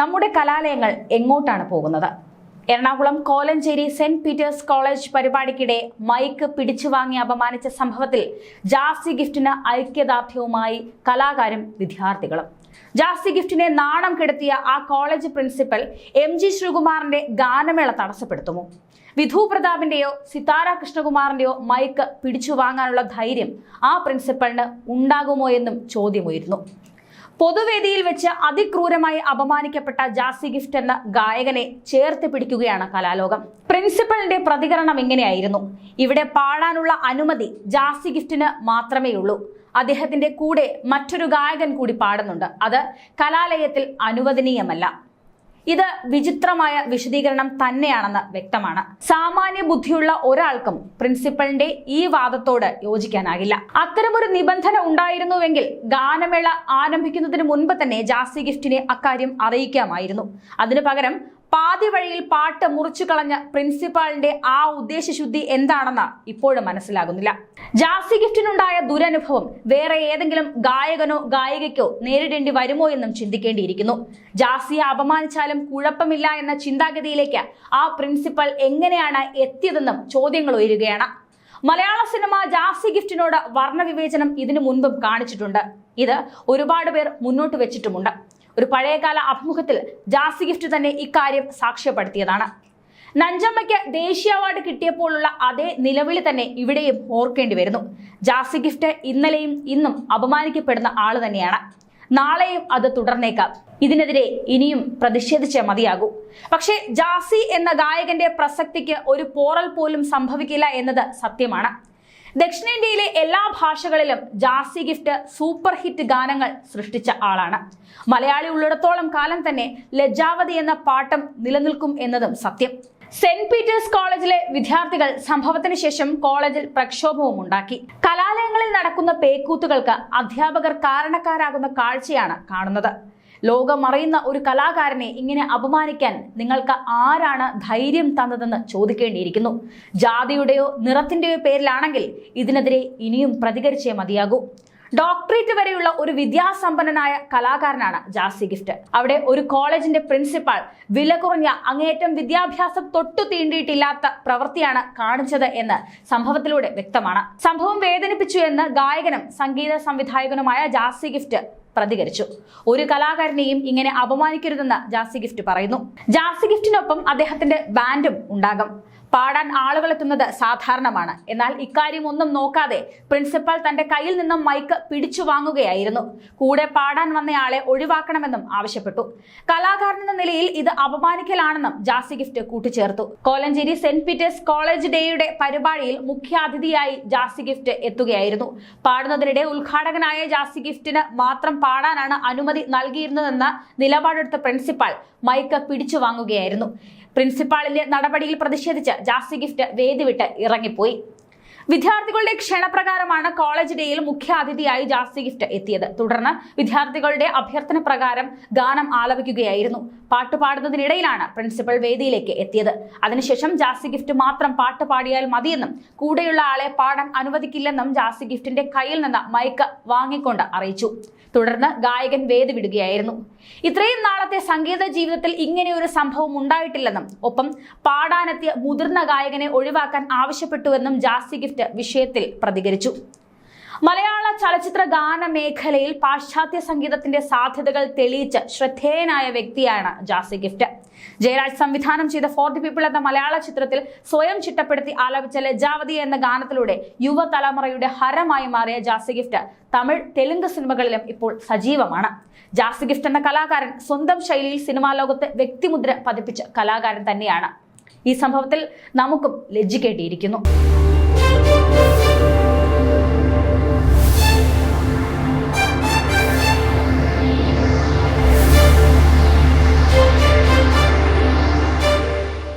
നമ്മുടെ കലാലയങ്ങൾ എങ്ങോട്ടാണ് പോകുന്നത്? Ernakulam Kolenchery saint Peter's college പരിപാടിക്കിടെ mic പിടിച്ചു വാങ്ങി അപമാനിച്ച സംഭവത്തിൽ ജാസി ഗിഫ്റ്റിന് ഐക്യദാർഢ്യവുമായി കലാകാരും വിദ്യാർത്ഥികളും. ജാസി ഗിഫ്റ്റിനെ നാണം കെടുത്തിയ ആ കോളേജ് പ്രിൻസിപ്പൽ എം ജി ശ്രീകുമാറിന്റെ ഗാനമേള തടസ്സപ്പെടുത്തുമോ? വിധു പ്രതാപിന്റെയോ സിതാര കൃഷ്ണകുമാറിന്റെയോ മൈക്ക് പിടിച്ചു വാങ്ങാനുള്ള ധൈര്യം ആ പ്രിൻസിപ്പലിന് ഉണ്ടാകുമോ എന്നും ചോദ്യമുയരുന്നു. പൊതുവേദിയിൽ വെച്ച് അതിക്രൂരമായി അപമാനിക്കപ്പെട്ട ജാസി ഗിഫ്റ്റ് എന്ന ഗായകനെ ചേർത്ത് പിടിക്കുകയാണ് കലാലോകം. പ്രിൻസിപ്പലിന്റെ പ്രതികരണം ഇങ്ങനെയായിരുന്നു. ഇവിടെ പാടാനുള്ള അനുമതി ജാസി ഗിഫ്റ്റിന് മാത്രമേ ഉള്ളൂ അദ്ദേഹത്തിന്റെ കൂടെ മറ്റൊരു ഗായകൻ കൂടി പാടുന്നുണ്ട്. അത് കലാലയത്തിൽ അനുവദനീയമല്ല. ഇത് വിചിത്രമായ വിശദീകരണം തന്നെയാണെന്ന് വ്യക്തമാണ്. സാമാന്യ ബുദ്ധിയുള്ള ഒരാൾക്കും പ്രിൻസിപ്പലിന്റെ ഈ വാദത്തോട് യോജിക്കാനാകില്ല. അത്തരമൊരു നിബന്ധന ഉണ്ടായിരുന്നുവെങ്കിൽ ഗാനമേള ആരംഭിക്കുന്നതിന് മുൻപ് തന്നെ ജാസി ഗിഫ്റ്റിനെ അക്കാര്യം അറിയിക്കാമായിരുന്നു. അതിനു പകരം പാതി വഴിയിൽ പാട്ട് മുറിച്ചു കളഞ്ഞ പ്രിൻസിപ്പാളിന്റെ ആ ഉദ്ദേശശുദ്ധി എന്താണെന്ന് ഇപ്പോഴും മനസ്സിലാകുന്നില്ല. ജാസി ഗിഫ്റ്റിനുണ്ടായ ദുരനുഭവം വേറെ ഏതെങ്കിലും ഗായകനോ ഗായികയ്ക്കോ നേരിടേണ്ടി വരുമോ എന്നും ചിന്തിക്കേണ്ടിയിരിക്കുന്നു. ജാസിയെ അപമാനിച്ചാലും കുഴപ്പമില്ല എന്ന ചിന്താഗതിയിലേക്ക് ആ പ്രിൻസിപ്പൽ എങ്ങനെയാണ് എത്തിയതെന്നും ചോദ്യങ്ങൾ ഉയരുകയാണ്. മലയാള സിനിമ ജാസി ഗിഫ്റ്റിനോട് വർണവിവേചനം ഇതിനു മുൻപും കാണിച്ചിട്ടുണ്ട്. ഇത് ഒരുപാട് പേർ മുന്നോട്ട് വെച്ചിട്ടുമുണ്ട്. ഒരു പഴയകാല അഭിമുഖത്തിൽ ജാസി ഗിഫ്റ്റ് തന്നെ ഇക്കാര്യം സാക്ഷ്യപ്പെടുത്തിയതാണ്. നഞ്ചമ്മയ്ക്ക് ദേശീയ അവാർഡ് കിട്ടിയപ്പോഴുള്ള അതേ നിലവിളി തന്നെ ഇവിടെയും ഓർക്കേണ്ടി വരുന്നു. ജാസി ഗിഫ്റ്റ് ഇന്നലെയും ഇന്നും അപമാനിക്കപ്പെടുന്ന ആൾ തന്നെയാണ്. നാളെയും അത് തുടർന്നേക്കാം. ഇതിനെതിരെ ഇനിയും പ്രതിഷേധിച്ചേ മതിയാകൂ. പക്ഷേ ജാസി എന്ന ഗായകന്റെ പ്രസക്തിക്ക് ഒരു പോറൽ പോലും സംഭവിക്കില്ല എന്നത് സത്യമാണ്. ദക്ഷിണേന്ത്യയിലെ എല്ലാ ഭാഷകളിലും ജാസി ഗിഫ്റ്റ് സൂപ്പർ ഹിറ്റ് ഗാനങ്ങൾ സൃഷ്ടിച്ച ആളാണ്. മലയാളി ഉള്ളിടത്തോളം കാലം തന്നെ ലജ്ജാവതി എന്ന പാട്ടം നിലനിൽക്കും എന്നതും സത്യം. സെന്റ് പീറ്റേഴ്സ് കോളേജിലെ വിദ്യാർത്ഥികൾ സംഭവത്തിന് ശേഷം കോളേജിൽ പ്രക്ഷോഭവും ഉണ്ടാക്കി. കലാലയങ്ങളിൽ നടക്കുന്ന പേക്കൂത്തുകൾക്ക് അധ്യാപകർ കാരണക്കാരാകുന്ന കാഴ്ചയാണ് കാണുന്നത്. ലോകമറിയുന്ന ഒരു കലാകാരനെ ഇങ്ങനെ അപമാനിക്കാൻ നിങ്ങൾക്ക് ആരാണ് ധൈര്യം തന്നതെന്ന് ചോദിക്കേണ്ടിയിരിക്കുന്നു. ജാതിയുടെയോ നിറത്തിന്റെയോ പേരിലാണെങ്കിൽ ഇതിനെതിരെ ഇനിയും പ്രതികരിച്ചേ മതിയാകൂ. ഡോക്ടറേറ്റ് വരെയുള്ള ഒരു വിദ്യാസമ്പന്നനായ കലാകാരനാണ് ജാസി ഗിഫ്റ്റ്. അവിടെ ഒരു കോളേജിന്റെ പ്രിൻസിപ്പാൾ വില കുറഞ്ഞ അങ്ങേയറ്റം വിദ്യാഭ്യാസം തൊട്ടു തീണ്ടിയിട്ടില്ലാത്ത പ്രവൃത്തിയാണ് കാണിച്ചത് എന്ന് സംഭവത്തിലൂടെ വ്യക്തമാണ്. സംഭവം വേദനിപ്പിച്ചു എന്ന് ഗായകനും സംഗീത സംവിധായകനുമായ ജാസി ഗിഫ്റ്റ് പ്രതികരിച്ചു. ഒരു കലാകാരനെയും ഇങ്ങനെ അപമാനിക്കരുതെന്ന് ജാസി ഗിഫ്റ്റ് പറയുന്നു. ജാസി ഗിഫ്റ്റിനൊപ്പം അദ്ദേഹത്തിന്റെ ബാൻഡും ഉണ്ടാകും. പാടാൻ ആളുകൾ എത്തുന്നത് സാധാരണമാണ്. എന്നാൽ ഇക്കാര്യം ഒന്നും നോക്കാതെ പ്രിൻസിപ്പൽ തന്റെ കയ്യിൽ നിന്നും മൈക്ക് പിടിച്ചു വാങ്ങുകയായിരുന്നു. കൂടെ പാടാൻ വന്നയാളെ ഒഴിവാക്കണമെന്നും ആവശ്യപ്പെട്ടു. കലാകാരനെന്ന നിലയിൽ ഇത് അപമാനിക്കലാണെന്നും ജാസി ഗിഫ്റ്റ് കൂട്ടിച്ചേർത്തു. കോലഞ്ചേരി സെന്റ് പീറ്റേഴ്സ് കോളേജ് ഡേയുടെ പരിപാടിയിൽ മുഖ്യാതിഥിയായി ജാസി ഗിഫ്റ്റ് എത്തുകയായിരുന്നു. പാടുന്നതിനിടെ ഉദ്ഘാടകനായ ജാസി ഗിഫ്റ്റിന് മാത്രം പാടാനാണ് അനുമതി നൽകിയിരുന്നതെന്ന നിലപാടെടുത്ത പ്രിൻസിപ്പാൾ മൈക്ക് പിടിച്ചു വാങ്ങുകയായിരുന്നു. പ്രിൻസിപ്പാളിന്റെ നടപടിയിൽ പ്രതിഷേധിച്ച് ജാസി ഗിഫ്റ്റ് വേദി വിട്ട് ഇറങ്ങിപ്പോയി. വിദ്യാർത്ഥികളുടെ ക്ഷണപ്രകാരമാണ് കോളേജ് ഡേയിൽ മുഖ്യാതിഥിയായി ജാസ്തി ജാസി ഗിഫ്റ്റ് എത്തിയത്. തുടർന്ന് വിദ്യാർത്ഥികളുടെ അഭ്യർത്ഥന പ്രകാരം ഗാനം ആലപിക്കുകയായിരുന്നു. പാട്ട് പാടുന്നതിനിടയിലാണ് പ്രിൻസിപ്പൽ വേദിയിലേക്ക് എത്തിയത്. അതിനുശേഷം ജാസ്തി ഗിഫ്റ്റ് മാത്രം പാട്ട് പാടിയാൽ മതിയെന്നും കൂടെയുള്ള ആളെ പാടാൻ അനുവദിക്കില്ലെന്നും ജാസ്തി ഗിഫ്റ്റിന്റെ കയ്യിൽ നിന്ന് മൈക്ക് വാങ്ങിക്കൊണ്ട് അറിയിച്ചു. തുടർന്ന് ഗായകൻ വേദി വിടുകയായിരുന്നു. ഇത്രയും നാളത്തെ സംഗീത ജീവിതത്തിൽ ഇങ്ങനെ ഒരു സംഭവം ഉണ്ടായിട്ടില്ലെന്നും ഒപ്പം പാടാനെത്തിയ മുതിർന്ന ഗായകനെ ഒഴിവാക്കാൻ ആവശ്യപ്പെട്ടുവെന്നും ജാസ്തി വിഷയത്തിൽ പ്രതികരിച്ചു. മലയാള ചലച്ചിത്ര ഗാന മേഖലയിൽ പാശ്ചാത്യ സംഗീതത്തിന്റെ സാധ്യതകൾ തെളിയിച്ച ശ്രദ്ധേയനായ വ്യക്തിയാണ് ജാസി ഗിഫ്റ്റ്. ജയരാജ് സംവിധാനം ചെയ്ത ഫോർ ദി പീപ്പിൾ എന്ന മലയാള ചിത്രത്തിൽ സ്വയം ചിട്ടപ്പെടുത്തി ആലപിച്ച ലജാവതി എന്ന ഗാനത്തിലൂടെ യുവതലമുറയുടെ ഹരമായി മാറിയ ജാസി ഗിഫ്റ്റ് തമിഴ് തെലുങ്ക് സിനിമകളിലും ഇപ്പോൾ സജീവമാണ്. ജാസി ഗിഫ്റ്റ് എന്ന കലാകാരൻ സ്വന്തം ശൈലിയിൽ സിനിമാ ലോകത്ത് വ്യക്തിമുദ്ര പതിപ്പിച്ച കലാകാരൻ തന്നെയാണ്. ഈ സംഭവത്തിൽ നമുക്കും ലജ്ജിക്കേണ്ടിയിരിക്കുന്നു. Thank you.